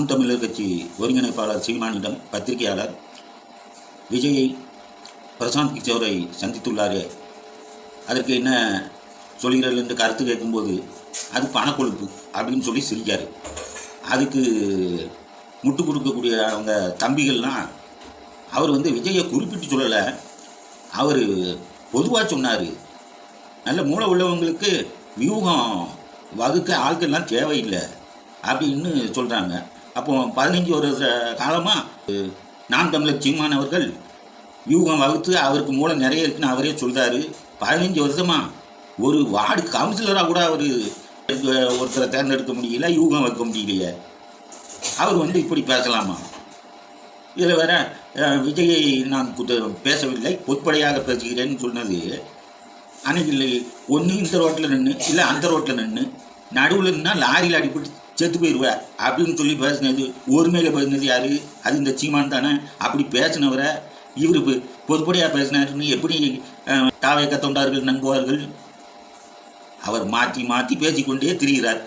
நாம் தமிழர் கட்சி ஒருங்கிணைப்பாளர் சீமானிடம் பத்திரிகையாளர் விஜயை பிரசாந்த் கிஷோரை சந்தித்துள்ளாரே. அதற்கு என்ன சொல்கிறீர்கள் என்று கருத்து கேட்கும்போது அது பணக்கொழுப்பு அப்படின்னு சொல்லி சிரிக்கார். அதுக்கு முட்டு கொடுக்கக்கூடிய அவங்க தம்பிகள்லாம் அவர் வந்து விஜயை குறிப்பிட்டு சொல்லலை. அவர் பொதுவாக சொன்னார் நல்ல மூளை உள்ளவங்களுக்கு வியூகம் வகுக்க ஆட்கள்லாம் தேவையில்லை அப்படின்னு சொல்கிறாங்க அப்போ பதினஞ்சு வருஷ காலமாக நாம் தமிழர் சீமான் அவர்கள் யூகம் வகுத்து அவருக்கு மூலம் நிறைய இருக்குன்னு அவரே சொல்கிறாரு பதினஞ்சு வருஷமாக ஒரு வார்டு கவுன்சிலராக கூட அவர் ஒருத்தரை தேர்ந்தெடுக்க முடியல யூகம் வைக்க முடியலையே. அவர் வந்து இப்படி பேசலாமா? இதில் வேற விஜயை நான் குத்த- பேசவில்லை பொதுப்படையாக பேசுகிறேன்னு சொன்னது. அன்னைக்கு இல்லை ஒன்று இந்த ரோட்டில் நின்று இல்லை அந்த ரோட்டில் நின்று நடுவில் நின்னால் லாரியில் அடிபட்டு செத்து போயிடுவேன் அப்படின்னு சொல்லி பேசினது ஒருமையில் பேசினது யார்? அது இந்த சீமான் தானே? அப்படி பேசினவரை இவர் பொதுப்படியாக பேசினாருன்னு எப்படி தாவை கத்தொண்டார்கள் நம்புவார்கள் அவர் மாற்றி மாற்றி பேசிக்கொண்டே திரிகிறார்.